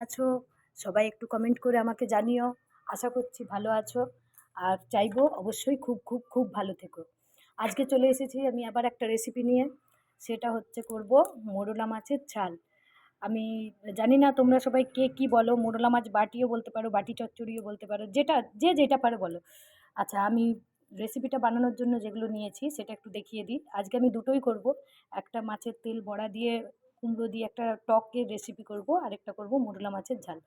আছো? সবাই একটু কমেন্ট করে আমাকে জানিও। আশা করছি ভালো আছো। আর চাইব অবশ্যই খুব খুব খুব ভালো থেকো। আজকে চলে এসেছি আমি আবার একটা রেসিপি নিয়ে। সেটা হচ্ছে করব মোরলা মাছের ঝাল। আমি জানি না তোমরা সবাই কে কী বলো। মোরলা মাছ বাটিও বলতে পারো, বাটি চচ্চড়িও বলতে পারো। যেটা, যে যেটা পারো বলো। আচ্ছা আমি রেসিপিটা বানানোর জন্য যেগুলো নিয়েছি সেটা একটু দেখিয়ে দিই। আজকে আমি দুটোই করব। একটা মাছের তেল বড়া দিয়ে কুমড়ো দিয়ে একটা টকের রেসিপি করব আর একটা করব মোরলা মাছের ঝাল।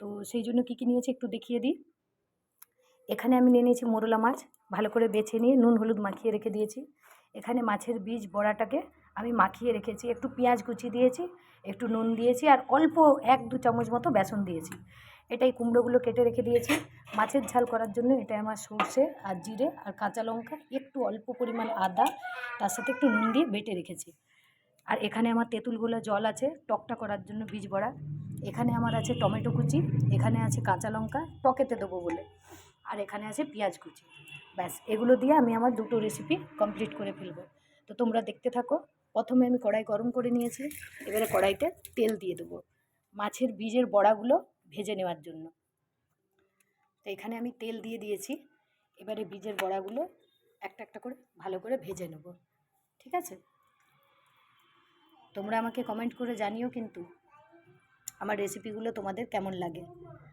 তো সেই জন্য কী কী নিয়েছি একটু দেখিয়ে দিই। এখানে আমি নিয়ে নিয়েছি মোরলা মাছ, ভালো করে বেছে নিয়ে নুন, হলুদ মাখিয়ে রেখে দিয়েছি। এখানে মাছের বীজ বড়াটাকে আমি মাখিয়ে রেখেছি, একটু পেঁয়াজ কুচি দিয়েছি, একটু নুন দিয়েছি, আর অল্প এক দু চামচ মতো বেসন দিয়েছি। এটাই কুমড়োগুলো কেটে রেখে দিয়েছি। মাছের ঝাল করার জন্য এটা আমার সর্ষে আর জিরে আর কাঁচা লঙ্কা, একটু অল্প পরিমাণ আদা, তার সাথে একটু নুন দিয়ে বেটে রেখেছি। আর এখানে আমার তেঁতুলগুলো জল আছে, টকটা করার জন্য বীজ বড়া। এখানে আমার আছে টমেটো কুচি, এখানে আছে কাঁচা লঙ্কা টকেতে দেবো বলে। আর এখানে আছে পেঁয়াজ কুচি। ব্যাস, এগুলো দিয়ে আমি আমার দুটো রেসিপি কমপ্লিট করে ফেলব। তো তোমরা দেখতে থাকো, প্রথমে আমি কড়াই গরম করে নিয়েছি, এবারে কড়াইতে তেল দিয়ে দেবো। মাছের বীজের বড়াগুলো ভেজে নেওয়ার জন্য। তো এখানে আমি তেল দিয়ে দিয়েছি, এবারে বীজের বড়াগুলো একটা একটা করে ভালো করে ভেজে নেব। ঠিক আছে? তোমরা আমাকে কমেন্ট করে জানিও কিন্তু আমার রেসিপিগুলো তোমাদের কেমন লাগে।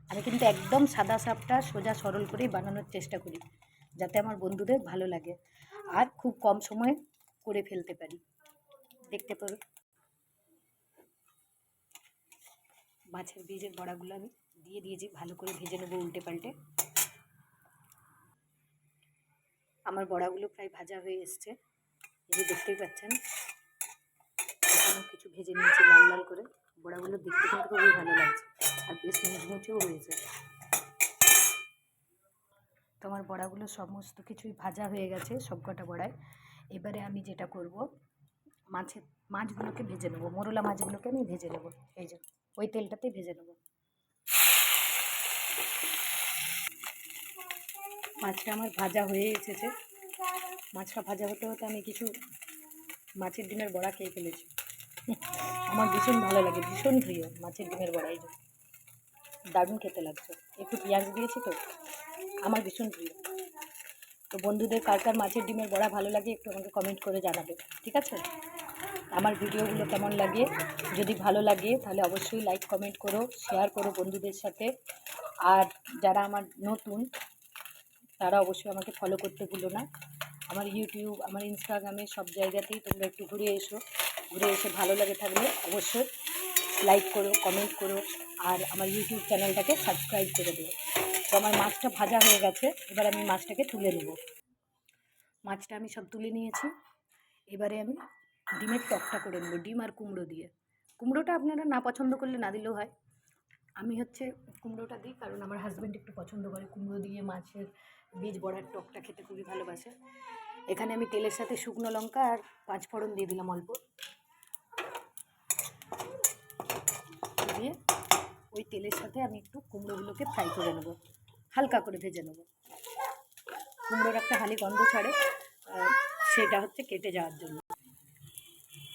আমি কিন্তু একদম সাদা সাপটা সোজা সরল করেই বানানোর চেষ্টা করি, যাতে আমার বন্ধুদের ভালো লাগে আর খুব কম সময়ে করে ফেলতে পারি। দেখতে পারো। মাছের বীজের বড়াগুলো আমি দিয়ে দিয়েছি, ভালো করে ভেজে নেব উল্টে পাল্টে। আমার বড়াগুলো প্রায় ভাজা হয়ে এসছে যে দেখতেই পাচ্ছেন। ভেজে নিয়েছি, লাল লাল করে। বড়াগুলো দেখতে কিন্তু খুবই ভালো লাগছে। আর বেশ মুচমুচেও হয়েছে। তো আমার বড়াগুলো সমস্ত কিছুই ভাজা হয়ে গেছে সবকটা বড়ায়। এবারে আমি যেটা করব, মাছের মাছগুলোকে ভেজে নেব। মোরলা মাছগুলোকে আমি ভেজে নেব। এই যে, ওই তেলটাতেই ভেজে নেব। মাছটা আমার ভাজা হয়ে এসেছে। মাছটা ভাজা হতে হতে আমি কিছু মাছের ডিমের বড়া খেয়ে ফেলেছি। আমার ভীষণ ভালো লাগে, ভীষণ প্রিয় মাছের ডিমের বড়াই দারুণ খেতে লাগছে। একটু পেঁয়াজ দিয়েছি তো, আমার ভীষণ প্রিয়। তো বন্ধুদের কার কার মাছের ডিমের বড়া ভালো লাগে একটু আমাকে কমেন্ট করে জানাবে, ঠিক আছে? আমার ভিডিওগুলো কেমন লাগে, যদি ভালো লাগে তাহলে অবশ্যই লাইক কমেন্ট করো শেয়ার করো বন্ধুদের সাথে। আর যারা আমার নতুন, তারা অবশ্যই আমাকে ফলো করতে ভুলো না। আমার ইউটিউব আমার ইনস্টাগ্রামে সব জায়গাতেই তোমরা একটু ঘুরে এসো। ঘুরে এসে ভালো লাগে থাকলে অবশ্যই লাইক করো কমেন্ট করো, আর আমার ইউটিউব চ্যানেলটাকে সাবস্ক্রাইব করে দিও। তো আমার মাছটা ভাজা হয়ে গেছে, এবার আমি মাছটাকে তুলে নেব। মাছটা আমি সব তুলে নিয়েছি। এবারে আমি ডিমের টকটা করে নেব, ডিম আর কুমড়ো দিয়ে। কুমড়োটা আপনারা না পছন্দ করলে না দিলেও হয়। আমি হচ্ছে কুমড়োটা দিই কারণ আমার হাজব্যান্ড একটু পছন্দ করে। কুমড়ো দিয়ে মাছের বীজ বড়ার টকটা খেতে খুবই ভালোবাসে। এখানে আমি তেলের সাথে শুকনো লঙ্কা আর পাঁচ ফোড়ন দিয়ে দিলাম অল্প। দিয়ে ওই তেলের সাথে আমি একটু কুমড়োগুলোকে ফ্রাই করে নেব। হালকা করে ভেজে নেব। কুমড়োর একটা হালি গন্ধ ছাড়ে সেটা হচ্ছে কেটে যাওয়ার জন্য।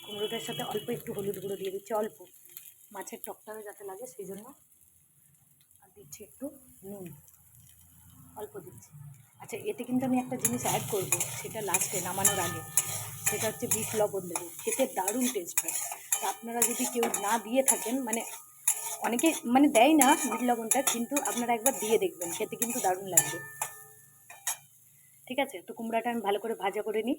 কুমড়োটার সাথে অল্প একটু হলুদ গুঁড়ো দিয়ে দিচ্ছি, অল্প। মাছের টকটাও যাতে লাগে সেই জন্য। আর দিচ্ছি একটু নুন। অল্প দিচ্ছি। আচ্ছা এতে কিন্তু আমি একটা জিনিস অ্যাড করব, সেটা লাস্টে নামানোর আগে। সেটা হচ্ছে বিট লবণ দেবো। খেতে দারুণ টেস্ট হয়। আপনারা যদি কেউ না দিয়ে থাকেন মানে অনেকে মানে দেয় না বিট লবণটা, কিন্তু আপনারা একবার দিয়ে দেখবেন, খেতে কিন্তু দারুণ লাগবে। ঠিক আছে? তো কুমড়াটা আমি ভালো করে ভাজা করে নিই।